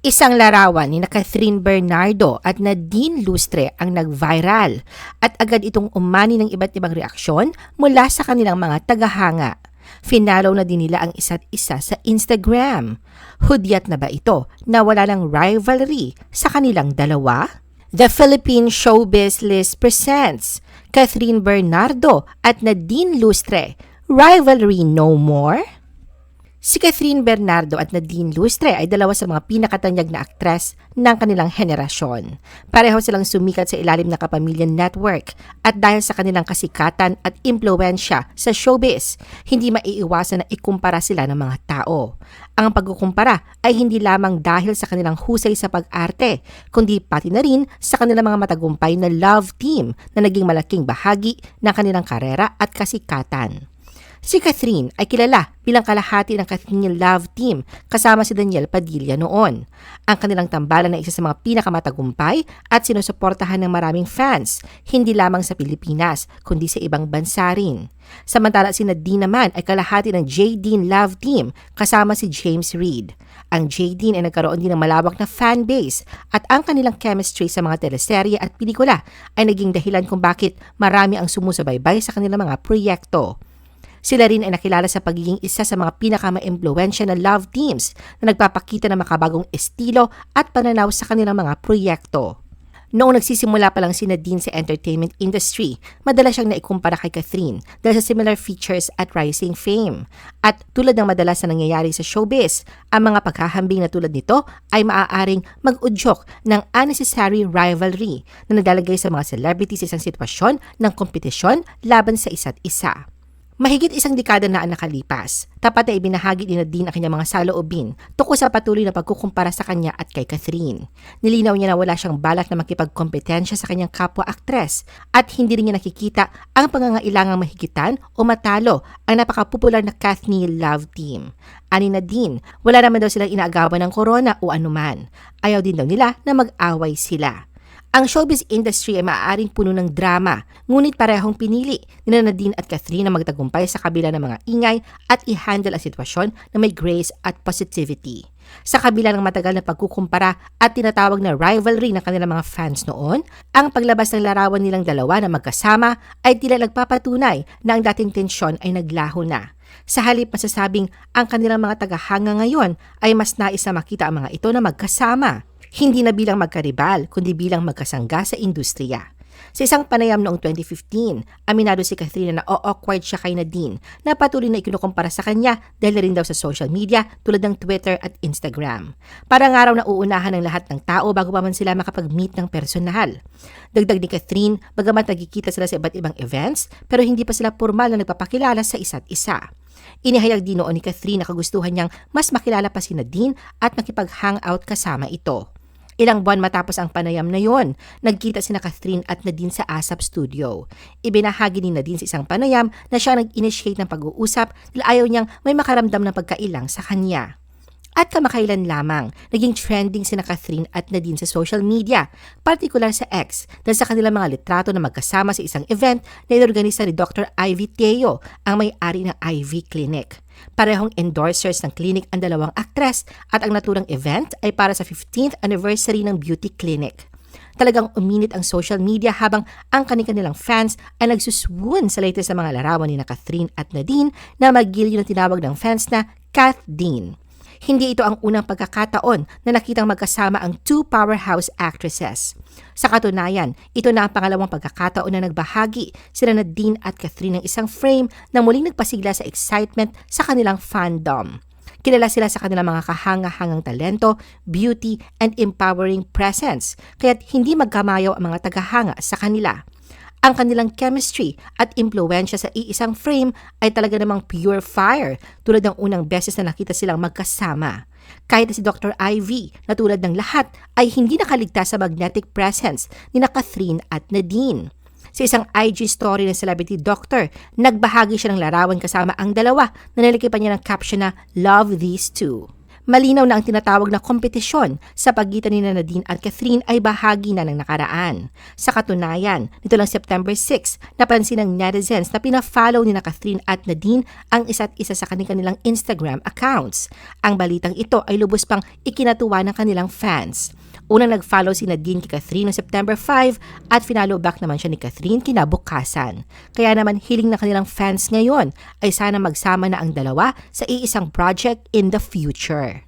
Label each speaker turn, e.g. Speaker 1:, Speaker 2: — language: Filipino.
Speaker 1: Isang larawan ni Catherine Bernardo at Nadine Lustre ang nag-viral at agad itong umani ng iba't ibang reaksyon mula sa kanilang mga tagahanga. Finalo na din nila ang isa't isa sa Instagram. Hudyat na ba ito na wala ng rivalry sa kanilang dalawa? The Philippine Showbiz List presents Catherine Bernardo at Nadine Lustre. Rivalry no more? Si Catherine Bernardo at Nadine Lustre ay dalawa sa mga pinakatanyag na aktres ng kanilang henerasyon. Pareho silang sumikat sa ilalim ng Kapamilya Network at dahil sa kanilang kasikatan at impluensya sa showbiz, hindi maiiwasan na ikumpara sila ng mga tao. Ang pagkukumpara ay hindi lamang dahil sa kanilang husay sa pag-arte, kundi pati na rin sa kanilang mga matagumpay na love team na naging malaking bahagi ng kanilang karera at kasikatan. Si Catherine ay kilala bilang kalahati ng Catherine Love Team kasama si Daniel Padilla noon. Ang kanilang tambalan ay isa sa mga pinakamatagumpay at sinusuportahan ng maraming fans, hindi lamang sa Pilipinas kundi sa ibang bansa rin. Samantala si Nadine naman ay kalahati ng J. Dean Love Team kasama si James Reid. Ang J. Dean ay nagkaroon din ng malawak na fan base at ang kanilang chemistry sa mga teleserye at pelikula ay naging dahilan kung bakit marami ang sumusubaybay sa kanilang mga proyekto. Sila rin ay nakilala sa pagiging isa sa mga pinakama-impluensya na love teams na nagpapakita ng makabagong estilo at pananaw sa kanilang mga proyekto. Noong nagsisimula pa lang si Nadine sa entertainment industry, madalas siyang naikumpara kay Catherine dahil sa similar features at rising fame. At tulad ng madalas na nangyayari sa showbiz, ang mga pagkahambing na tulad nito ay maaaring mag-udyok ng unnecessary rivalry na naglalagay sa mga celebrities sa isang sitwasyon ng kompetisyon laban sa isa't isa. Mahigit isang dekada na ang nakalipas, tapat na ibinahagi ni Nadine ang kanyang mga saloobin tungkol sa patuloy na pagkukumpara sa kanya at kay Catherine. Nilinaw niya na wala siyang balak na makipagkompetensya sa kanyang kapwa-aktres at hindi rin niya nakikita ang pangangailangang mahigitan o matalo ang napakapopular na Kathleen Love Team. Ani Nadine, wala naman daw silang inaagawan ng corona o anuman. Ayaw din daw nila na mag-away sila. Ang showbiz industry ay maaaring puno ng drama, ngunit parehong pinili ni Nadine at Catherine na magtagumpay sa kabila ng mga ingay at i-handle ang sitwasyon na may grace at positivity. Sa kabila ng matagal na pagkukumpara at tinatawag na rivalry ng kanilang mga fans noon, ang paglabas ng larawan nilang dalawa na magkasama ay tila nagpapatunay na ang dating tensyon ay naglaho na. Sa halip masasabing ang kanilang mga tagahanga ngayon ay mas nais na makita ang mga ito na magkasama hindi na bilang magkaribal, kundi bilang magkasangga sa industriya. Sa isang panayam noong 2015, aminado si Catherine na awkward siya kay Nadine na patuloy na ikinukumpara sa kanya dahil rin daw sa social media tulad ng Twitter at Instagram. Parang araw na uunahan ng lahat ng tao bago pa man sila makapag-meet ng personal. Dagdag ni Catherine, bagamat nagkikita sila sa iba't ibang events, pero hindi pa sila formal na nagpapakilala sa isa't isa. Inihayag din noon ni Catherine na kagustuhan niyang mas makilala pa si Nadine at makipag-hangout kasama ito. Ilang buwan matapos ang panayam na yon, nagkita sina Catherine at Nadine sa ASAP Studio. Ibinahagi ni Nadine sa isang panayam na siya nag-initiate ng pag-uusap dahil ayaw niyang may makaramdam ng pagkailang sa kanya. At kamakailan lamang, naging trending sina Catherine at Nadine sa social media, partikular sa X dahil sa kanilang mga litrato na magkasama sa isang event na inorganisa ni Dr. Ivy Teo, ang may-ari ng Ivy Clinic. Parehong endorsers ng clinic ang dalawang aktres at ang naturang event ay para sa 15th anniversary ng beauty clinic. Talagang uminit ang social media habang ang kanilang fans ay nagsuswoon sa latest na mga larawan ni na Catherine at Nadine na magiliw na tinawag ng fans na Kath Dean. Hindi ito ang unang pagkakataon na nakitang magkasama ang two powerhouse actresses. Sa katunayan, ito na ang pangalawang pagkakataon na nagbahagi sila na Dean at Catherine ng isang frame na muling nagpasigla sa excitement sa kanilang fandom. Kilala sila sa kanilang mga kahanga-hangang talento, beauty, and empowering presence, kaya't hindi magkamayaw ang mga tagahanga sa kanila. Ang kanilang chemistry at impluensya sa iisang frame ay talaga namang pure fire tulad ng unang beses na nakita silang magkasama. Kahit si Dr. Ivy na tulad ng lahat ay hindi nakaligtas sa magnetic presence ni na Catherine at Nadine. Sa isang IG story ng celebrity doctor, nagbahagi siya ng larawan kasama ang dalawa na nalikipan niya ng caption na Love These Two. Malinaw na ang tinatawag na kompetisyon sa pagitan ni Nadine at Catherine ay bahagi na ng nakaraan. Sa katunayan, nito lang September 6, napansin ng netizens na pina-follow ni na Catherine at Nadine ang isa't isa sa kanilang Instagram accounts. Ang balitang ito ay lubos pang ikinatuwa ng kanilang fans. Unang nag-follow si Nadine kay Catherine noong September 5 at finalo back naman siya ni Catherine kinabukasan. Kaya naman hiling na kanilang fans ngayon ay sana magsama na ang dalawa sa iisang project in the future.